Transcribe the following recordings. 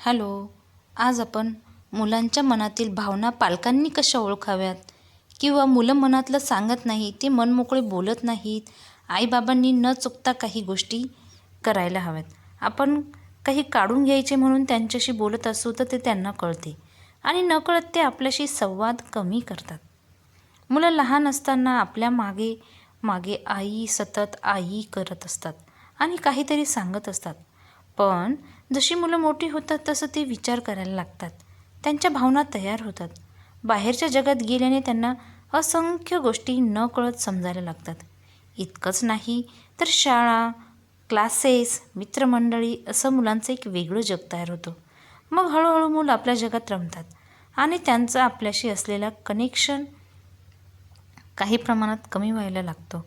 Hello आज आपण मुलांच्या मनातील भावना पालकांनी कशा ओळखाव्यात? किंवा मुलं मनातलं सांगत नाही ते मनमोकळे बोलत नाहीत आईबाबांनी न चुकता काही गोष्टी करायला हव्यात. आपण काही काढून घ्यायचे म्हणून त्यांच्याशी बोलत असू तर ते त्यांना कळते. आणि नकळत ते आपल्याशी संवाद कमी करतात. मुलं लहान असताना आपल्या मागे मागे आई सतत आई करत असतात आणि काहीतरी सांगत असतात. पण जशी मुलं मोठी होतात तसं ते विचार करायला लागतात. त्यांच्या भावना तयार होतात. बाहेरच्या जगात गेल्याने त्यांना असंख्य गोष्टी न कळत समजायला लागतात. इतकंच नाही तर शाळा क्लासेस मित्रमंडळी असं मुलांचं एक वेगळं जग तयार होतं. मग हळूहळू मुलं आपल्या जगात रमतात आणि त्यांचं आपल्याशी असलेला कनेक्शन काही प्रमाणात कमी व्हायला लागतो.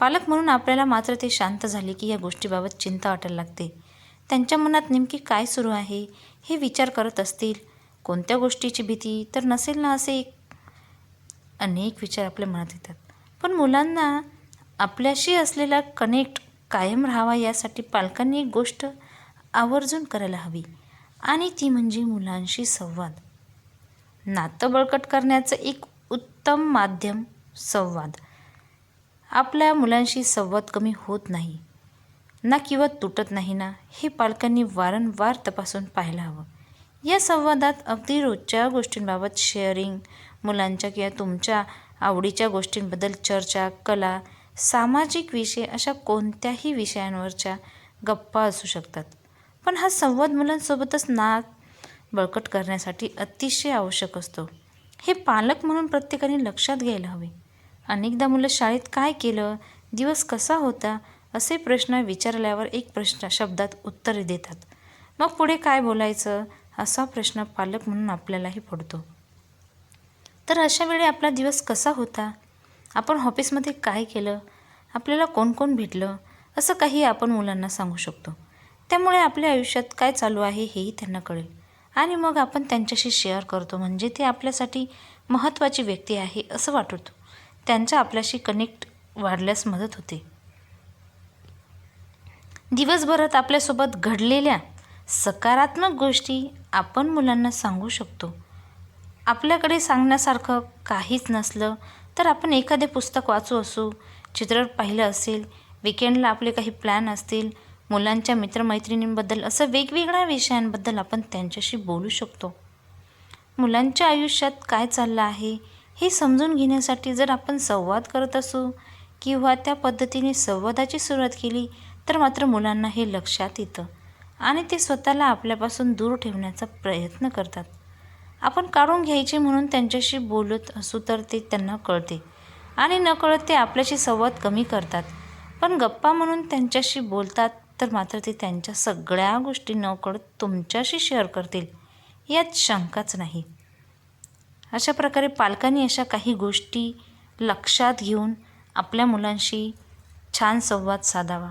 पालक म्हणून आपल्याला मात्र ते शांत झाले की या गोष्टीबाबत चिंता वाटायला लागते. त्यांच्या मनात नेमकी काय सुरू आहे हे विचार करत असतील. कोणत्या गोष्टीची भीती तर नसेल ना असे एक अनेक विचार आपल्या मनात येतात. पण मुलांना आपल्याशी असलेला कनेक्ट कायम राहावा यासाठी पालकांनी एक गोष्ट आवर्जून करायला हवी. आणि ती म्हणजे मुलांशी संवाद. नातं बळकट करण्याचं एक उत्तम माध्यम संवाद. आपल्या मुलांशी संवाद कमी होत नाही. ना किंवा तुटत नाही ना हे पालकांनी वारंवार तपासून पाहायला हवं. या संवादात अगदी रोजच्या गोष्टींबाबत शेअरिंग मुलांच्या किंवा तुमच्या आवडीच्या गोष्टींबद्दल चर्चा कला सामाजिक विषय अशा कोणत्याही विषयांवरच्या गप्पा असू शकतात. पण हा संवाद मुलांसोबतच नाक बळकट करण्यासाठी अतिशय आवश्यक असतो. हे पालक म्हणून प्रत्येकाने लक्षात घ्यायला हवे. अनेकदा मुलं शाळेत काय केलं दिवस कसा होता असे प्रश्न विचारल्यावर एक प्रश्न शब्दात उत्तरे देतात. मग पुढे काय बोलायचं? असा प्रश्न पालक म्हणून आपल्यालाही पडतो. तर अशा वेळी आपला दिवस कसा होता? आपण ऑफिसमध्ये काय केलं? आपल्याला कोण कोण भेटलं? असं काही आपण मुलांना सांगू शकतो. त्यामुळे आपल्या आयुष्यात काय चालू आहे हेही त्यांना कळेल. आणि मग आपण त्यांच्याशी शेअर करतो म्हणजे ते आपल्यासाठी महत्त्वाची व्यक्ती आहे असं वाटतो. त्यांच्या आपल्याशी कनेक्ट वाढल्यास मदत होते. दिवसभरात आपल्यासोबत घडलेल्या सकारात्मक गोष्टी आपण मुलांना सांगू शकतो. आपल्याकडे सांगण्यासारखं काहीच नसलं तर आपण एखादे पुस्तक वाचू असू चित्रपट पाहिलं असेल विकेंडला आपले काही प्लॅन असतील मुलांच्या मित्रमैत्रिणींबद्दल असं वेगवेगळ्या विषयांबद्दल आपण त्यांच्याशी बोलू शकतो. मुलांच्या आयुष्यात काय चाललं आहे हे समजून घेण्यासाठी जर आपण संवाद करत असू किंवा त्या पद्धतीने संवादाची सुरुवात केली तर मात्र मुलांना हे लक्षात येतं आणि ते स्वतःला आपल्यापासून दूर ठेवण्याचा प्रयत्न करतात. आपण काढून घ्यायचे म्हणून त्यांच्याशी बोलत असू तर ते त्यांना कळते आणि नकळत ते आपल्याशी संवाद कमी करतात. पण गप्पा म्हणून त्यांच्याशी बोलतात तर मात्र ते त्यांच्या सगळ्या गोष्टी नकळत तुमच्याशी शेअर करतील यात शंकाच नाही. अशा प्रकारे पालकांनी अशा काही गोष्टी लक्षात घेऊन आपल्या मुलांशी छान संवाद साधावा.